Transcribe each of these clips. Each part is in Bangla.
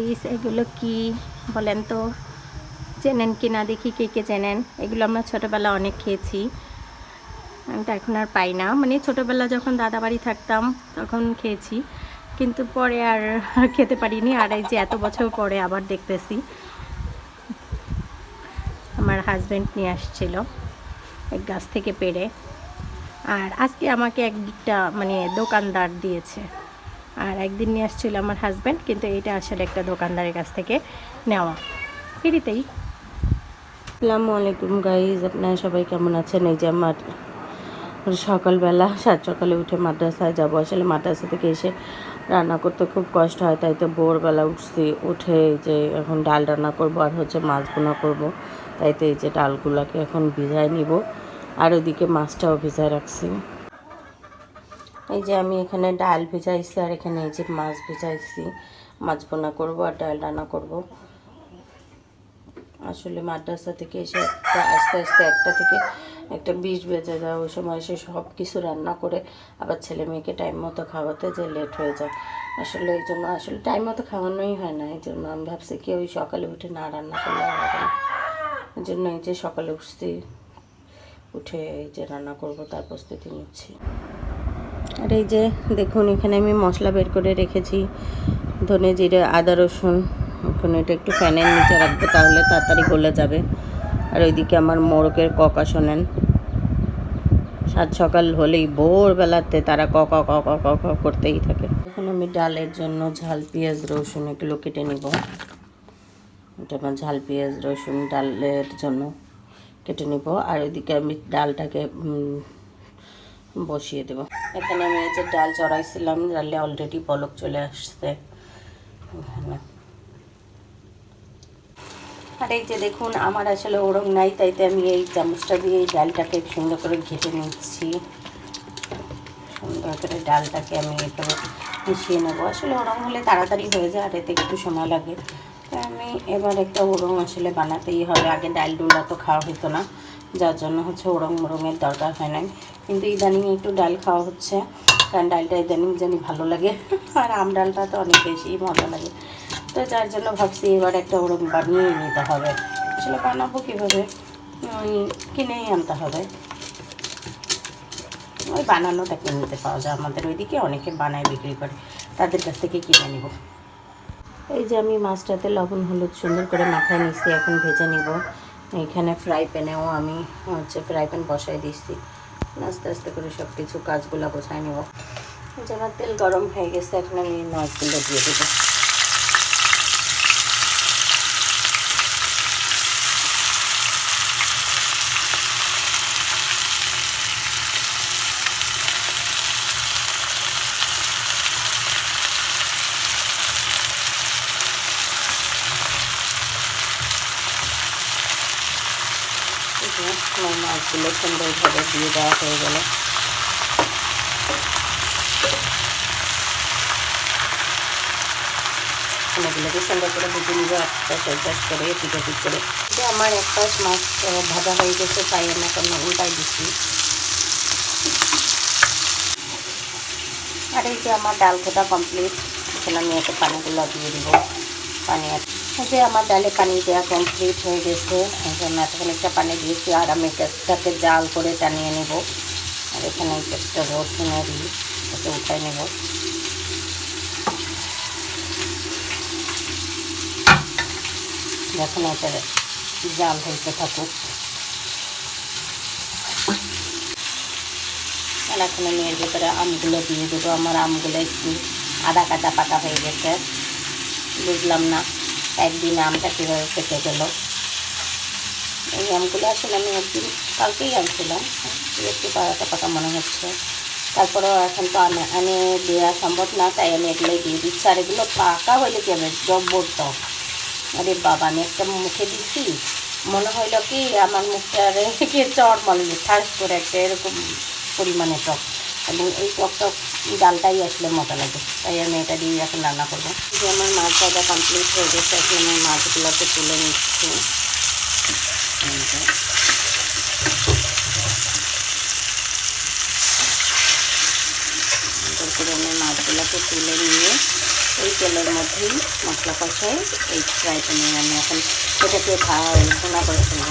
Guys, এগুলো কি বলেন তো? চেনেন কি না দেখি কে কে চেনেন? এগুলো আমরা ছোটোবেলা অনেক খেয়েছি। আমি তো এখন আর পাই না। মানে ছোটোবেলা যখন দাদা বাড়ি থাকতাম তখন খেয়েছি। কিন্তু পরে আর খেতে পারিনি। আর এই যে এত বছর পরে আবার দেখতেছি। আমার হাজব্যান্ড নিয়ে আসছিল এক গাছ থেকে পেড়ে। আর আজকে আমাকে একটা মানে দোকানদার দিয়েছে। একদিন নিয়ে আসছিল আমার হাজব্যান্ড কিন্তু এটা আসলে একটা দোকানদারের কাছ থেকে নেওয়া। ফ্রিতেই। আসসালামু আলাইকুম গাইজ আপনারা সবাই কেমন আছেন? এই যে আমার সকালবেলা, সাত সকালে উঠে মাদ্রাসায় যাব। আসলে মাদ্রাসা থেকে এসে রান্না করতে খুব কষ্ট হয়, তাই তো ভোরবেলা উঠছি, উঠে যে এখন ডাল রান্না করব আর হচ্ছে মাছ বোনা করব। তাই তো এই যে ডালগুলোকে এখন ভিজায় নিব। আর ওইদিকে মাছটাও ভিজায় রাখছি। এই যে আমি এখানে ডাল ভিজাইছি আর এখানে এই যে মাছ ভিজাইছি। মাছ বোনা করব আর ডাল রান্না করব। আসলে মাদ্রাসা থেকে এসে একটা, আস্তে আস্তে একটা থেকে একটা বিষ বেজে যায়। ওই সময় এসে সব কিছু রান্না করে আবার ছেলে মেয়েকে টাইম মতো খাওয়াতে যে লেট হয়ে যায়। আসলে এই জন্য, আসলে টাইম মতো খাওয়ানোই হয় না। এই জন্য আমি ভাবছি কি ওই সকালে উঠে না রান্না করলে হবে না। এই জন্য এই যে সকালে উঠছি, উঠে এই যে রান্না করব তার প্রস্তুতি নিচ্ছি। আর এই যে দেখুন, এখানে আমি মশলা বের করে রেখেছি। ধনে জিরে, আদা, রসুন। এখন এটা একটু ফ্যানের নিচে রাখব, তাহলে তাড়াতাড়ি গলে যাবে। আর ওইদিকে আমার মোরগের ককা শোনেন সাত সকাল হলেই ভোরবেলাতে তারা ক ক ক ক করতেই থাকে। এখন আমি ডালের জন্য ঝাল, পেঁয়াজ, রসুন এগুলো কেটে নিব। এটা আমার ঝাল, পেঁয়াজ, রসুন, ডালের জন্য কেটে নিব। আর ওইদিকে আমি ডালটাকে বসিয়ে দেব। এখানে আমি এই যে ডাল চড়াইছিলাম, ডালে অলরেডি পলক চলে আসছে। আর এই যে দেখুন, আমার আসলে ওরম নাই তাইতে আমি এই চামচটা দিয়ে এই ডালটাকে সুন্দর করে ঘেটে নিচ্ছি। সুন্দর করে ডালটাকে আমি এভাবে মিশিয়ে নেব। আসলে ওরম হলে তাড়াতাড়ি হয়ে যায়, আর এতে একটু সময় লাগে। আমি এবার একটা ওরং আসলে বানাতেই হবে। আগে ডাল ডুলা তো খাওয়া হতো না, যার জন্য হচ্ছে ওরং ওরমের দরকার হয় নাই। কিন্তু ইদানিং একটু ডাল খাওয়া হচ্ছে, কারণ ডালটা ইদানিং জানি ভালো লাগে। আর আম ডালটা তো অনেক বেশি মজা লাগে। তো যার জন্য ভাবছি এবার একটা ওরকম বানিয়ে নিতে হবে। আসলে বানাবো কীভাবে? কিনেই আনতে হবে। ওই বানানোটা কিনতে পাওয়া যায়। আমাদের ওইদিকে অনেকে বানায় বিক্রি করে, তাদের কাছ থেকে কিনে নিব। এই যে আমি মাছটাতে লবণ, হলুদ, সুন্দর করে মাখায় নিচ্ছি এখন ভেজে নিব। এখানে ফ্রাই প্যানেও আমি হচ্ছে ফ্রাই প্যান বসাই দিচ্ছি আস্তে আস্তে করে সব কিছু কাজগুলো গোছায় নেব। যে আমার তেল গরম হয়ে গেছে, এখন আমি মাছগুলো দিয়ে দেবো। আমার মাছগুলো সুন্দরভাবে দিয়ে দেওয়া হয়ে গেল এগুলোকে সুন্দর করে ভেজে নিব একটা সজ্জাস করে করে আমার এক পাশ মাছ ভাজা হয়ে গেছে তাই আমি এখন উল্টাই দিচ্ছি আর এই যে আমার ডাল খোটা কমপ্লিট এখন আমি এতে পানিগুলো দিয়ে দিব। পানি যে আমার ডালে পানি দেওয়া কমপ্লিট হয়ে গেছে। এখন এতক্ষণ একটা পানি দিয়েছি আর আমি এটাকে জাল করে টানিয়ে নেব। আর এখানে একটা রসুনের ই এটাকে উঠাই নেব। যখন এটা জাল হইতে থাকুক। আর এখন আমি এর ভিতরে আমগুলো দিয়ে দেবো। আমার আমগুলো একটু আধা কাঁচা পাতা হয়ে গেছে। বুঝলাম না। একদিন আমটা কীভাবে পেকে গেল। এই আমগুলো আসলে আমি একদিন কালকেই আনছিলাম। একটু পাতা পাতা মনে হচ্ছে। তারপরেও এখন তো আনে আনে দেওয়া সম্ভব না, তাই আমি এগুলোই দিয়ে দিচ্ছি। আর এগুলো পাকা হইলে কি হবে? জব্বর টক আরে বাবা, আমি একটা মুখে দিচ্ছি মনে হইল কি আমার মুখটা রেখে চর মারলি ঠাস করে একটা এরকম পরিমাণে টক। এবং এই টক টক ডালটাই আসলে মজা লাগে। তাই আমি এটা দিয়ে এখন রান্না করব। যে আমার মাছ ভাজা কমপ্লিট হয়ে গেছে, এখন আমি মাছগুলোকে তুলে নিচ্ছি। আমি মাছগুলোকে তুলে নিয়ে এই তেলের মধ্যেই মশলা কষাই এই ফ্রাই প্যানে আমি এখন এটাকে ভুনা করে ফেলব।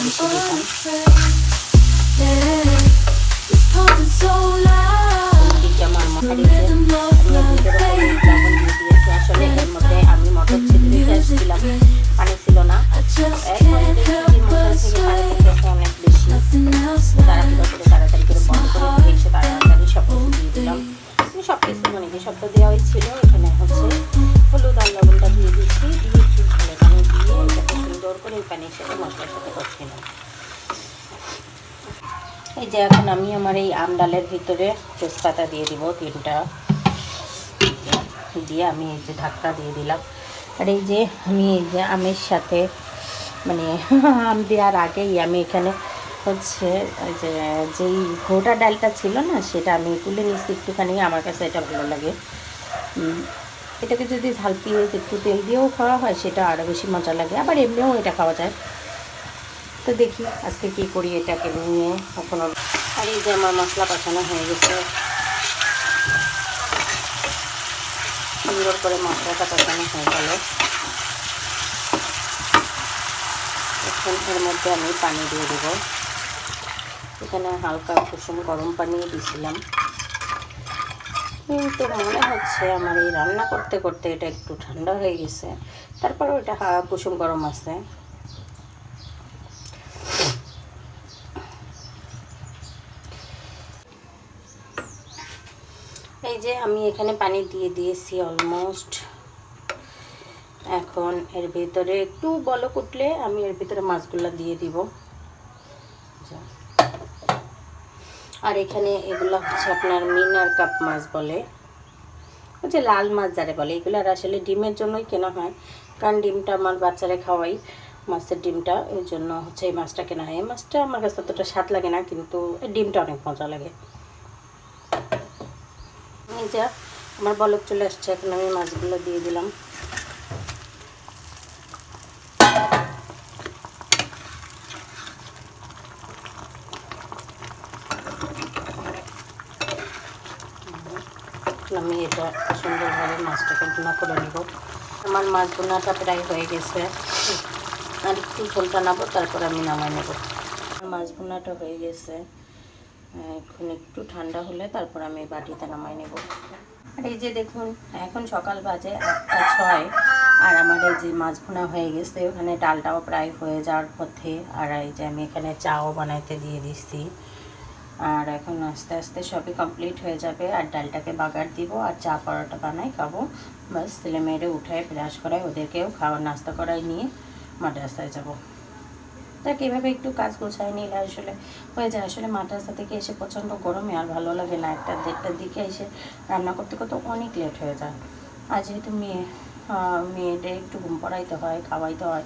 ভিতরে ঝালের গুঁড়া দেবো এখন আমি আমার এই আম ডালের ভিতরে তেজপাতা দিয়ে দিব, তিনটা। দিয়ে আমি এই যে ঢাকটা দিয়ে দিলাম। আর এই যে আমি এই যে আমের সাথে মানে আম দেওয়ার আগেই আমি এখানে হচ্ছে যে, যেই ঘোটা ডালটা ছিল না, সেটা আমি তুলে নিচ্ছি একটুখানি, আমার কাছে এটা ভালো লাগে। এটাকে যদি ঝাল পেঁয়াজ একটু তেল দিয়েও খাওয়া হয়, সেটা আরও বেশি মজা লাগে। আবার এমনিও এটা খাওয়া যায়। তো দেখি আজকে কী করি এটাকে নিয়ে এখনও আর এই যে আমার মশলা কষানো হয়ে গেছে। সুন্দর করে মশলাটা কষানো হয়ে গেল। এখন এর মধ্যে আমি পানি দিয়ে দেব। এখানে হালকা কুসুম গরম পানি দিয়েছিলাম। কিন্তু মনে হচ্ছে আমার এই রান্না করতে করতে এটা একটু ঠান্ডা হয়ে গেছে। তারপরে ওটা কুসুম গরম আছে। যে আমি এখানে পানি দিয়ে দিয়েছি অলমোস্ট এখন এর ভিতরে একটু বলক উঠলে আমি এর ভিতরে মাছগুলো দিয়ে দিব। আর এখানে এগুলো হচ্ছে আপনার মিনার কাপ মাছ বলে। যে লাল মাছ যারে বলে, এগুলো আসলে ডিমের জন্যই কেনা হয়। কারণ ডিমটা আমার বাচ্চারা খাওয়াই মাছের ডিমটা ওই জন্য হচ্ছে এই মাছটা কেনা হয়। এই মাছটা আমার কাছে ততটা স্বাদ লাগে না, কিন্তু ডিমটা অনেক মজা লাগে। এই যা আমার বলক চলে আসছে, এখন আমি মাছগুলো দিয়ে দিলাম। আমি এটা সুন্দরভাবে মাছটাকে ভুনা করে নেব। আমার মাছ ভুনাটা প্রায় হয়ে গেছে। আর একটু ঝোলটা নাবো, তারপর আমি নামাই নেব। মাছ ভুনাটা হয়ে গেছে। এখন একটু ঠান্ডা হলে তারপর আমি বাটিতে নামাই নেব। আর এই যে দেখুন, এখন সকাল বাজে আটটা ছয়, আর আমার এই যে মাছ হয়ে গেছে, ওখানে ডালটাও প্রায় হয়ে যাওয়ার পথে, আর এই যে আমি এখানে চাও বানাইতে দিয়ে দিচ্ছি আর এখন আস্তে আস্তে সবই কমপ্লিট হয়ে যাবে, আর ডালটাকে বাগার দিব, আর চা পরোটা বানাই খাব। বাস, ছেলে মেয়েরে উঠায়, ব্রাশ করায় ওদেরকেও খাওয়ার নাস্তা করাই নিয়ে মাদ্রাসায় যাব। দেখ, এভাবে একটু কাজ গোছায় নিলে আসলে হয়ে যায়। আসলে মাদ্রাসা থেকে এসে প্রচণ্ড গরমে আর ভালো লাগে না। একটা দেড়টার দিকে এসে রান্না করতে করতে অনেক লেট হয়ে যায়। আর যেহেতু মেয়ে মেয়েদের একটু ঘুম পড়াইতে হয়, খাওয়াইতে হয়,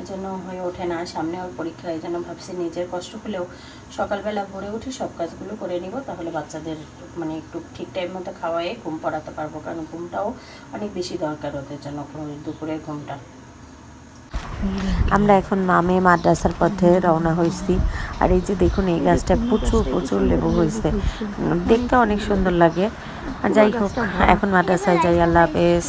এই জন্য হয়ে ওঠে না। সামনে ওর পরীক্ষা, এই জন্য ভাবছি নিজের কষ্ট হলেও সকালবেলা ভোরে উঠে সব কাজগুলো করে নিব, তাহলে বাচ্চাদের মানে একটু ঠিক টাইম মতো খাওয়াই ঘুম পড়াতে পারব। কারণ ঘুমটাও অনেক বেশি দরকার ওদের জন্য, দুপুরের ঘুমটা। আমরা এখন মামে মাদ্রাসার পথে রওনা হয়েছি। আর এই যে দেখুন, এই গাছটা প্রচুর প্রচুর লেবু হয়েছে। দেখতে অনেক সুন্দর লাগে। আর যাই হোক, এখন মাদ্রাসায় যাই, আল্লাহ হাফেজ।